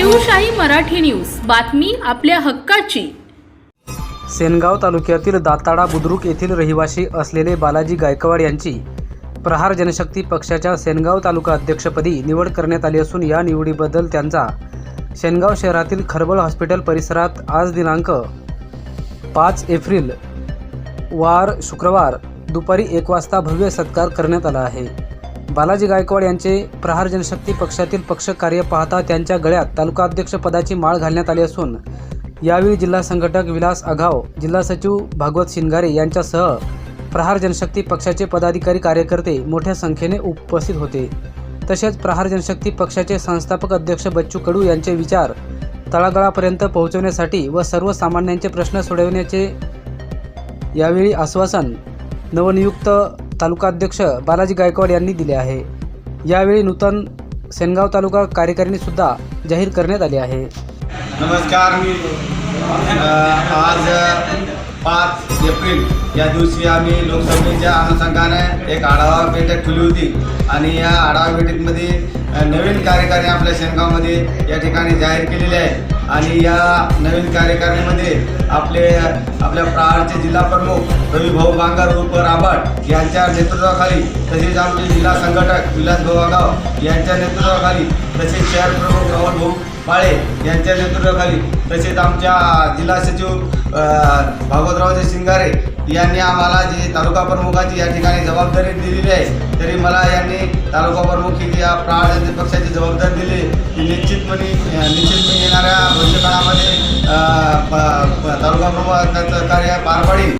Shivshahi Marathi news. बातमी आपल्या हक्काची. सेनगाव तालुक्यातील दाताडा बुद्रुक येथील रहिवासी असलेले बालाजी गायकवाड यांची प्रहार जनशक्ती पक्षाच्या सेनगाव तालुका अध्यक्षपदी निवड करण्यात आली असून या निवडीबद्दल त्यांचा सेनगाव शहरातील खरबळ हॉस्पिटल परिसरात आज दिनांक पाच एप्रिल वार शुक्रवार दुपारी एक वाजता भव्य सत्कार करण्यात आला आहे. बालाजी गायकवाड यांचे प्रहार जनशक्ती पक्षातील पक्ष कार्य पाहता त्यांच्या गळ्यात तालुका अध्यक्षपदाची माळ घालण्यात आली असून यावेळी जिल्हा संघटक विलास आघाव जिल्हा सचिव भागवत शिनगारे यांच्यासह प्रहार जनशक्ती पक्षाचे पदाधिकारी कार्यकर्ते मोठ्या संख्येने उपस्थित होते. तसेच प्रहार जनशक्ती पक्षाचे संस्थापक अध्यक्ष बच्चू कडू यांचे विचार तळागाळापर्यंत पोहोचवण्यासाठी व सर्वसामान्यांचे प्रश्न सोडवण्याचे यावेळी आश्वासन नवनियुक्त तालुकाध्यक्ष बालाजी गायकवाड यांनी दिले आहे. यावेळी नूतन सेनगाव तालुका कार्यकारिणी सुद्धा जाहीर करण्यात आली आहे. नमस्कार. मी आज पाच एप्रिल. या दिवशी आम्ही लोकसभेच्या अनुषंगाने एक आढावा बैठक ठेवली होती. आणि या आढावा बैठकीमध्ये नवीन कार्यकारी आपल्या शेनगावमध्ये या ठिकाणी जाहीर केलेले आहे. आणि या नवीन कार्यकारणीमध्ये आपले आपल्या प्रहारचे जिल्हा प्रमुख रवी बांगर उर्फ राबाट यांच्या नेतृत्वाखाली तसेच आमचे जिल्हा संघटक विलास भाऊ आगाव यांच्या नेतृत्वाखाली तसेच शहर प्रमुख राहुल भाऊ काळे यांच्या नेतृत्वाखाली तसेच आमच्या जिल्हा सचिव अ, भागवतरावचे शिंगारे यांनी आम्हाला जी तालुका प्रमुखाची या ठिकाणी जबाबदारी दिलेली आहे तरी मला यांनी तालुका प्रमुख ही जी या पक्षाची जबाबदारी दिली ती निश्चितपणे निश्चितपणे येणाऱ्या भविष्यकाळामध्ये तालुका प- त्यांचं कार्य पार पाडील.